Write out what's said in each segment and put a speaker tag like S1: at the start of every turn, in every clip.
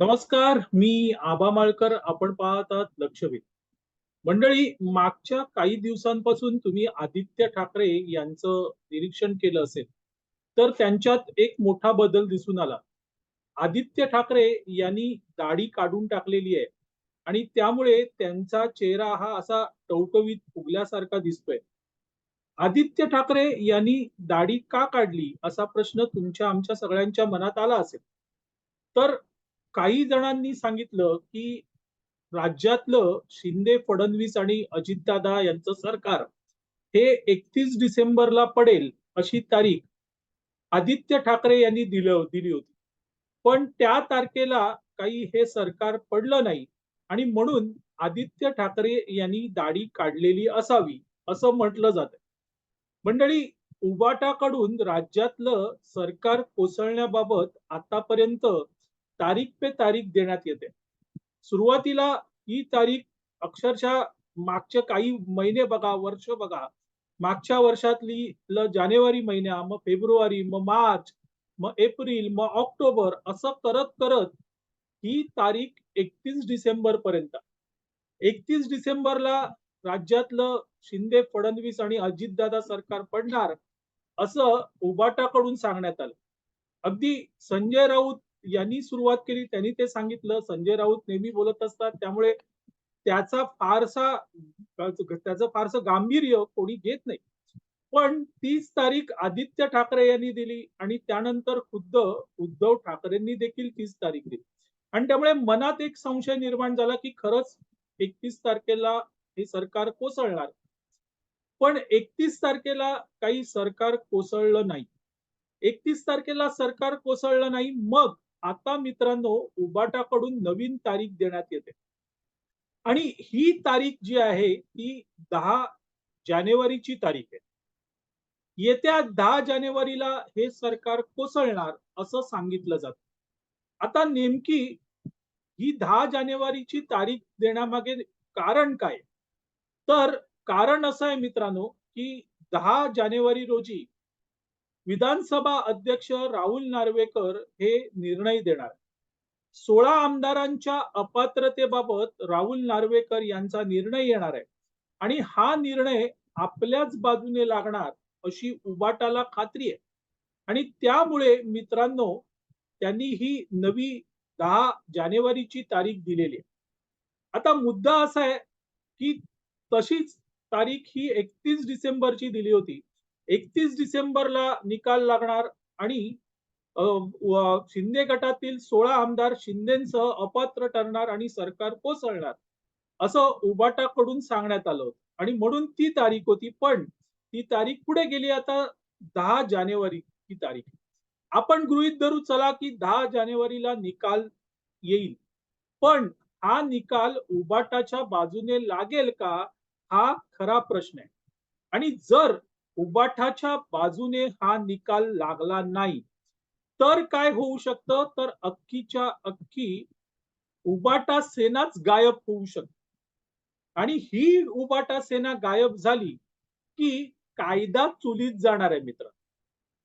S1: नमस्कार मी आबा माळकर आपण पाहतात लक्षवेध. मंडळी मागच्या काही दिवसांपासून तुम्ही आदित्य ठाकरे यांचं निरीक्षण केलं असेल तर त्यांच्यात एक मोठा बदल दिसून आला. आदित्य ठाकरे यांनी दाढी काढून टाकलेली आहे आणि त्यामुळे त्यांचा चेहरा हा असा टवटवीत फुगल्यासारखा दिसतोय. आदित्य ठाकरे यांनी दाढी का काढली असा प्रश्न तुमच्या आमच्या सगळ्यांच्या मनात आला असेल? तर काही जणांनी सांगितलं की राज्यातलं शिंदे फडणवीस आणि अजितदादा यांचं सरकार हे एकतीस डिसेंबरला पडेल अशी तारीख आदित्य ठाकरे यांनी दिलं दिली होती. पण त्या तारखेला काही हे सरकार पडलं नाही आणि म्हणून आदित्य ठाकरे यांनी दाढी काढलेली असावी असं म्हटलं जात मंडळी उबाटाकडून राज्यातलं सरकार कोसळण्याबाबत आतापर्यंत तारीख पे तारीख देण्यात येते. सुरुवातीला ही तारीख अक्षरशः मागचे काही महिने बघा वर्ष बघा. मागच्या वर्षातली ल जानेवारी महिना मग फेब्रुवारी मग मार्च मग एप्रिल मग ऑक्टोबर असं करत करत ही तारीख एकतीस डिसेंबर पर्यंत. एकतीस डिसेंबरला राज्यातलं शिंदे फडणवीस आणि अजितदादा सरकार पडणार असं उबाटाकडून सांगण्यात आलं. अगदी संजय राऊत यांनी सुरुवात केली. त्यांनी ते सांगितलं. संजय राऊत नेहमी बोलत असतात. त्यामुळे त्याचा फारसा त्याचं फारसं गांभीर्य कोणी घेत नाही. पण तीस तारीख आदित्य ठाकरे यांनी दिली आणि त्यानंतर खुद्द उद्धव ठाकरेंनी देखील तीस तारीख दिली. आणि त्यामुळे मनात एक संशय निर्माण झाला की खरंच एकतीस तारखेला हे सरकार कोसळणार. पण एकतीस तारखेला काही सरकार कोसळलं नाही. एकतीस तारखेला सरकार कोसळलं नाही. मग आता मित्रांनो उबाटाकडून नवीन तारीख देण्यात येते. आणि ही तारीख जी आहे ती दहा जानेवारीची तारीख आहे. येत्या दहा जानेवारीला हे सरकार कोसळणार असं सांगितलं जात. आता नेमकी ही दहा जानेवारीची तारीख देण्यामागे कारण काय? तर कारण असं आहे मित्रांनो की दहा जानेवारी रोजी विधानसभा अध्यक्ष राहुल नार्वेकर हे निर्णय देणार. सोळा आमदारांच्या अपात्रतेबाबत राहुल नार्वेकर यांचा निर्णय येणार आहे. आणि हा निर्णय आपल्याच बाजूने लागणार अशी उबाटाला खात्री आहे. आणि त्यामुळे मित्रांनो त्यांनी ही नवी दहा जानेवारीची तारीख दिलेली आहे. आता मुद्दा असा आहे की तशीच तारीख ही एकतीस डिसेंबरची दिली होती. एकतीस डिसेंबरला निकाल लागणार आणि शिंदे गटातील सोळा आमदार शिंदेसह अपात्र ठरणार आणि सरकार कोसळणार असं उबाटाकडून सांगण्यात आलं आणि म्हणून ती तारीख होती पण ती तारीख पुढे गेली आता दहा जानेवारी ही तारीख. आपण गृहित धरू चला की दहा जानेवारीला निकाल येईल. पण हा निकाल उबाटाच्या बाजूने लागेल का हा खरा प्रश्न आहे. आणि जर उबाठाच्या बाजूने हा निकाल लागला नाही. तर काय होऊ शकतं? तर अख्खीच्या अक्की उबाटा सेनाच गायब होऊ शकते. आणि ही उबाटा सेना गायब झाली की कायदा चुलीत जाणार आहे मित्र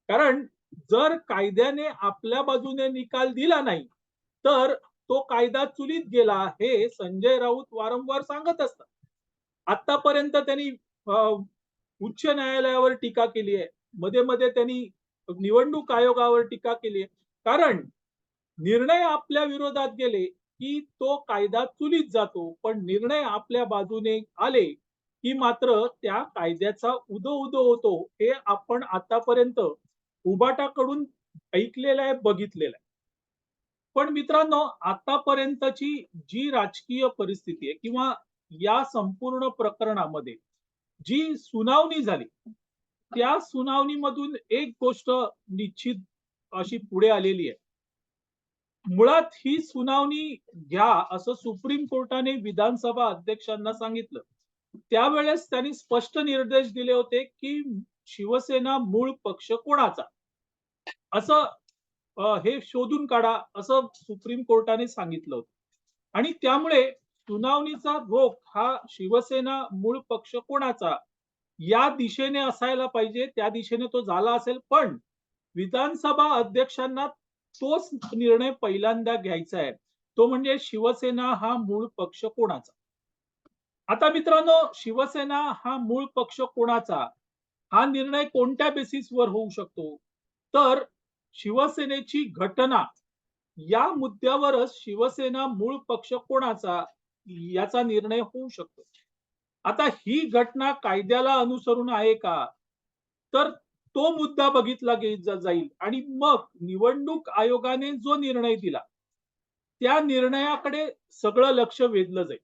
S1: कारण जर कायद्याने आपल्या बाजूने निकाल दिला नाही तर तो कायदा चुलीत गेला हे संजय राऊत वारंवार सांगत असतात. आतापर्यंत त्यांनी उच्च न्यायालयावर टीका केली आहे. मध्ये मध्ये त्यांनी निवडणूक आयोगावर टीका केली आहे. कारण निर्णय आपल्या विरोधात गेले की तो कायदा चुलीत जातो. पण निर्णय आपल्या बाजूने आले की मात्र त्या कायद्याचा उदो उदो होतो हे आपण आतापर्यंत उबाटाकडून ऐकलेलं आहे बघितलेलं आहे. पण मित्रांनो आतापर्यंतची जी राजकीय परिस्थिती आहे किंवा या संपूर्ण प्रकरणामध्ये जी सुनावणी झाली त्या सुनावणीमधून एक गोष्ट निश्चित अशी पुढे आलेली आहे. मुळात ही सुनावणी घ्या असं सुप्रीम कोर्टाने विधानसभा अध्यक्षांना सांगितलं. त्यावेळेस त्यांनी स्पष्ट निर्देश दिले होते की शिवसेना मूळ पक्ष कोणाचा? असं हे शोधून काढा असं सुप्रीम कोर्टाने सांगितलं होतं. आणि त्यामुळे सुनावणीचा भोग हा शिवसेना मूळ पक्ष कोणाचा? या दिशेने असायला पाहिजे त्या दिशेने तो झाला असेल. पण विधानसभा अध्यक्षांना तोच निर्णय पहिल्यांदा घ्यायचा आहे. तो म्हणजे शिवसेना हा मूळ पक्ष कोणाचा? आता मित्रांनो शिवसेना हा मूळ पक्ष कोणाचा? हा निर्णय कोणत्या बेसिसवर होऊ शकतो? तर शिवसेनेची घटना या मुद्द्यावरच शिवसेना मूळ पक्ष कोणाचा? याचा निर्णय होऊ शकतो. आता ही घटना कायद्याला अनुसरून आहे का? तर तो मुद्दा बघितला जाईल. आणि मग निवडणूक आयोगाने जो निर्णय दिला त्या निर्णयाकडे सगळं लक्ष वेधलं जाईल.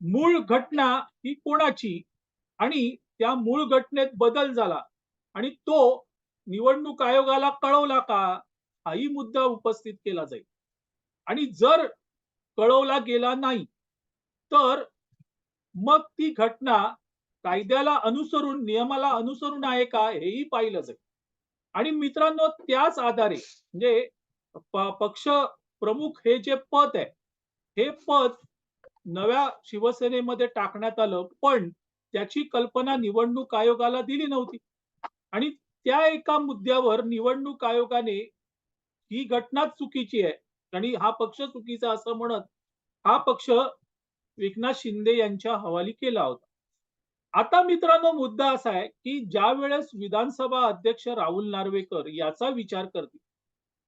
S1: मूळ घटना ही कोणाची? आणि त्या मूळ घटनेत बदल झाला आणि तो निवडणूक आयोगाला कळवला का? हाही मुद्दा उपस्थित केला जाईल. आणि जर कळवला गेला नाही. तर मग ती घटना कायद्याला अनुसरून नियमाला अनुसरून आहे का हेही पाहिलं जाईल आणि मित्रांनो त्याच आधारे म्हणजे पक्ष प्रमुख हे जे पद आहे हे पद नव्या शिवसेनेमध्ये टाकण्यात आलं पण त्याची कल्पना निवडणूक आयोगाला दिली नव्हती. आणि त्या एका मुद्द्यावर निवडणूक आयोगाने ही घटनाच चुकीची आहे. आणि हा पक्ष चुकीचा असं म्हणत हा पक्ष एकनाथ शिंदे यांच्या हवाली केला होता. आता मित्रांनो मुद्दा असा आहे की ज्या वेळेस विधानसभा अध्यक्ष राहुल नार्वेकर याचा विचार करतील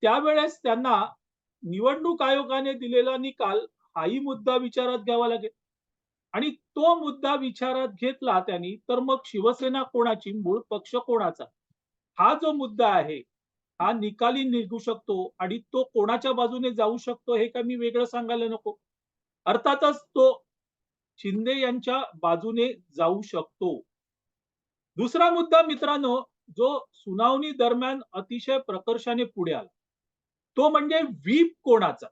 S1: त्यावेळेस त्यांना निवडणूक आयोगाने दिलेला निकाल हाही मुद्दा विचारात घ्यावा लागेल. आणि तो मुद्दा विचारात घेतला त्यांनी तर मग शिवसेना कोणाची? मूळ पक्ष कोणाचा? हा जो मुद्दा आहे हा निकाली निघू शकतो आणि तो कोणाच्या बाजूने जाऊ शकतो हे काय मी वेगळं सांगायला नको. अर्थातच तो शिंदे यांच्या बाजूने जाऊ शकतो. दुसरा मुद्दा मित्रांनो जो सुनावणी दरम्यान अतिशय प्रकर्षाने पुढे आला. तो म्हणजे व्हीप कोणाचा?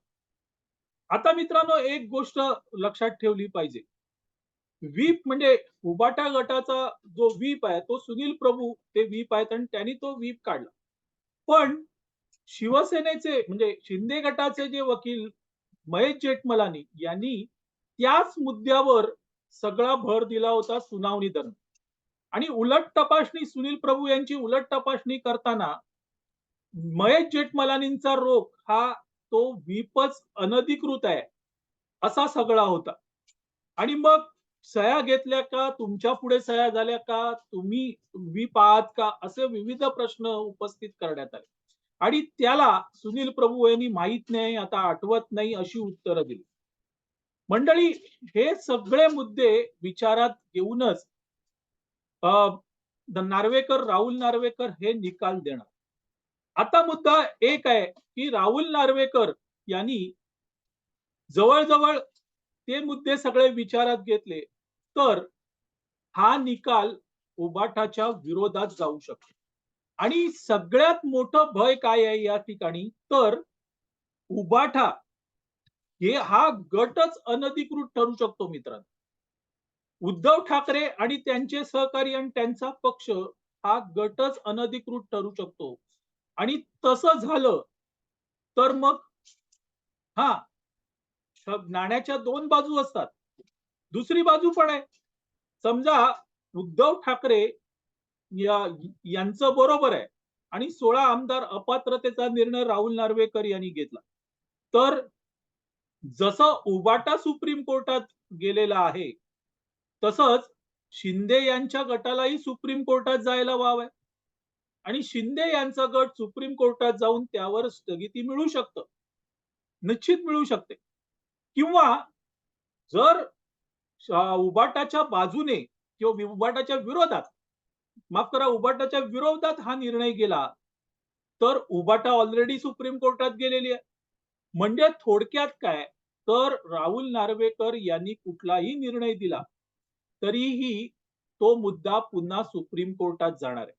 S1: आता मित्रांनो एक गोष्ट लक्षात ठेवली पाहिजे. व्हीप म्हणजे उबाटा गटाचा जो व्हीप आहे तो सुनील प्रभू ते व्हीप आहेत आणि त्यांनी तो व्हीप काढला. पण शिवसेनेचे म्हणजे शिंदे गटाचे जे वकील महेश जेठमलानी यांनी त्याच मुद्द्यावर सगळा भर दिला होता सुनावणी दरम्यान. आणि उलट तपासणी सुनील प्रभू यांची उलट तपासणी करताना महेश जेठमलानींचा रोख हा तो व्हीपच अनधिकृत आहे असा सगळा होता. आणि मग सह्या घेतल्या का? तुमच्यापुढे सह्या झाल्या का? तुम्ही तुम्ही पाहत का? असे विविध प्रश्न उपस्थित करण्यात आले. आणि त्याला सुनील प्रभू यांनी माहीत नाही आता आठवत नाही अशी उत्तरं दिली. मंडळी हे सगळे मुद्दे विचारात घेऊनच अं, नार्वेकर राहुल नार्वेकर हे निकाल देणार. आता मुद्दा एक आहे की राहुल नार्वेकर यांनी जवळजवळ ते मुद्दे सगळे विचारात घेतले. तर हा निकाल उबाटाच्या विरोधात जाऊ शकतो. आणि सगळ्यात मोठं भय काय आहे या ठिकाणी? तर उबाठा हे हा गटच अनधिकृत ठरू शकतो मित्रांनो. उद्धव ठाकरे आणि त्यांचे सहकारी आणि त्यांचा पक्ष हा गटच अनधिकृत ठरू शकतो. आणि तसं झालं तर मग हा नाण्याच्या दोन बाजू असतात. दुसरी बाजू पण आहे. समजा उद्धव ठाकरे या यांचं बरोबर आहे. आणि सोळा आमदार अपात्रतेचा निर्णय राहुल नार्वेकर यांनी घेतला. तर जसं उबाटा सुप्रीम कोर्टात गेलेला आहे तसंच शिंदे यांच्या गटालाही सुप्रीम कोर्टात जायला वाव आहे. आणि शिंदे यांचा गट सुप्रीम कोर्टात जाऊन त्यावर स्थगिती मिळू शकतं. निश्चित मिळू शकते. किंवा जर उबाटाच्या बाजूने किंवा उबाटाच्या विरोधात माफ करा उबाटाच्या विरोधात हा निर्णय गेला तर उबाटा ऑलरेडी सुप्रीम कोर्टात गेलेली आहे. म्हणजे थोडक्यात काय? तर राहुल नार्वेकर यांनी कुठलाही निर्णय दिला तरीही तो मुद्दा पुन्हा सुप्रीम कोर्टात जाणार आहे.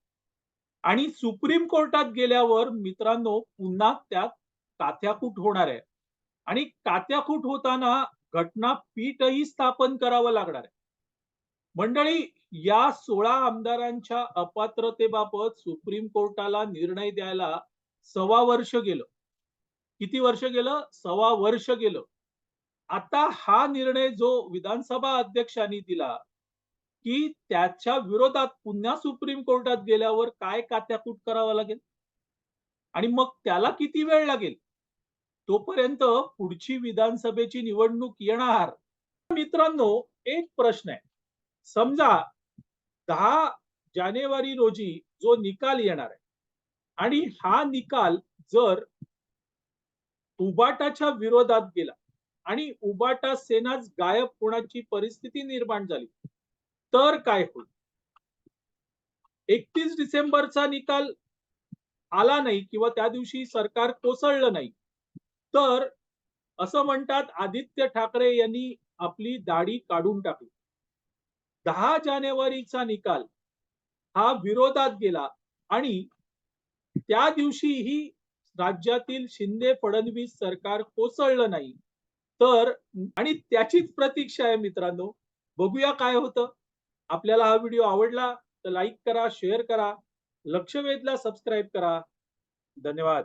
S1: आणि सुप्रीम कोर्टात गेल्यावर मित्रांनो पुन्हा त्यात काथ्याकूट होणार आहे. आणि काथ्याकूट होताना घटनापीठही स्थापन करावं लागणार आहे. मंडळी या सोळा आमदारांच्या अपात्रतेबाबत सुप्रीम कोर्टाला निर्णय द्यायला सव्वा वर्ष गेलं. किती वर्ष गेलं? सव्वा वर्ष गेलं. आता हा निर्णय जो विधानसभा अध्यक्षांनी दिला की त्याच्या विरोधात पुन्हा सुप्रीम कोर्टात गेल्यावर काय कात्याकूट करावं लागेल? आणि मग त्याला किती वेळ लागेल? तोपर्यंत पुढची विधानसभेची निवडणूक येणार. मित्रांनो एक प्रश्न आहे. समजा दहा जानेवारी रोजी जो निकाल येणार आहे आणि हा निकाल जर उबाटाच्या विरोधात गेला आणि उबाटा सेनाच गायब होण्याची परिस्थिती निर्माण झाली तर काय होईल? एकतीस डिसेंबरचा निकाल आला नाही किंवा त्या दिवशी सरकार कोसळलं नाही तर असं म्हणतात आदित्य ठाकरे यांनी आपली दाढी काढून टाकली. दहा जानेवारीचा निकाल हा विरोधात गेला आणि त्या दिवशीही राज्यातील शिंदे फडणवीस सरकार कोसळलं नाही. तर आणि त्याचीच प्रतीक्षा आहे मित्रांनो. बघूया काय होतं. आपल्याला हा व्हिडिओ आवडला तर लाईक करा शेअर करा लक्षवेधला सबस्क्राईब करा. धन्यवाद.